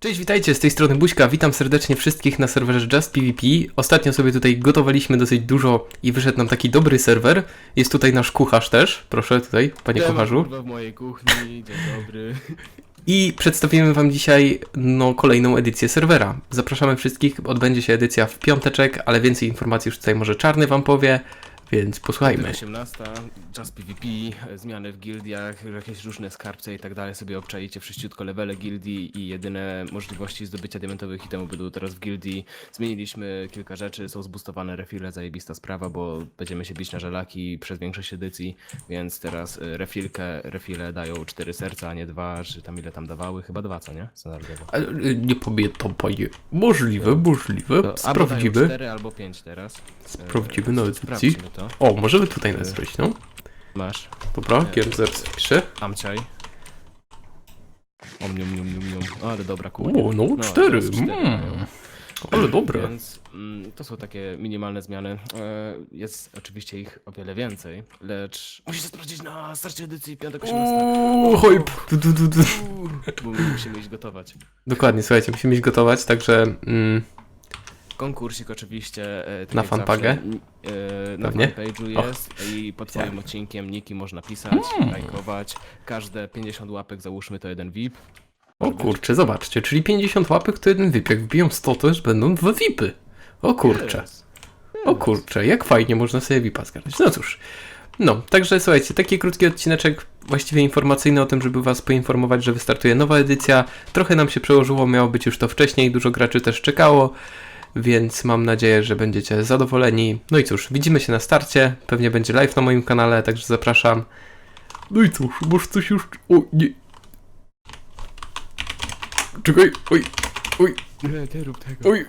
Cześć, witajcie, z tej strony Buźka, witam serdecznie wszystkich na serwerze Just PvP. Ostatnio sobie tutaj gotowaliśmy dosyć dużo i wyszedł nam taki dobry serwer. Jest tutaj nasz kucharz też, proszę tutaj, panie Siema, kucharzu. kurwa w mojej kuchni, dzień dobry. I przedstawimy wam dzisiaj no, kolejną edycję serwera. Zapraszamy wszystkich, odbędzie się edycja w piąteczek, ale więcej informacji już tutaj może Czarny wam powie, więc posłuchajmy. 18, Just PvP, e, zmiany w gildiach, jakieś różne skarbce i tak dalej sobie obczaicie wszyściutko levele gildii i jedyne możliwości zdobycia diamentowych itemów będą teraz w gildii. Zmieniliśmy kilka rzeczy, są zbustowane refile, zajebista sprawa, bo będziemy się bić na żelaki przez większość edycji, więc teraz e, refilkę, refile dają 4 serca, a nie 2, czy tam ile tam dawały, chyba 2, co nie? Standardowo. Ale, y, Nie to, panie. Możliwe, możliwe. To albo Sprawdzimy. 4 albo 5 teraz. E, Sprawdzimy na edycji. Sprawdźmy to. O, możemy tutaj nastroić, no. Masz. Dobra, Kierzer pisze. Amczaj. Om, nium, nium, nium, nium. Ale dobra kuchnia. O, no, No, cztery. teraz Mm. mają. Ale dobre. Więc mm, to są takie minimalne zmiany. E, jest oczywiście ich o wiele więcej, lecz musicie sprawdzić na starcie edycji 5-18. Uuu, hype. Du, du, du, du. Bo my musimy iść gotować. Dokładnie, słuchajcie, musimy iść gotować, także mm, Konkursik oczywiście. E, tak Na jak fanpagę? zawsze, E, na Pewnie? fanpage'u Och. jest i pod twoim odcinkiem niki można pisać, Mm. lajkować. Każde 50 łapek załóżmy to jeden VIP. o kurczę, zobaczcie, czyli 50 łapek to jeden VIP, jak wbiją 100 to już będą dwa VIPy. O kurczę, Yes. o kurczę, jak fajnie można sobie VIPa zgarnąć. No cóż, no, także słuchajcie, taki krótki odcineczek, właściwie informacyjny o tym, żeby was poinformować, że wystartuje nowa edycja. Trochę nam się przełożyło, miało być już to wcześniej, dużo graczy też czekało. Więc mam nadzieję, że będziecie zadowoleni. No i cóż, widzimy się na starcie. Pewnie będzie live na moim kanale, także zapraszam. No i cóż, może coś już. O nie. Czekaj, oj, oj, Nie, nie rób tego. oj.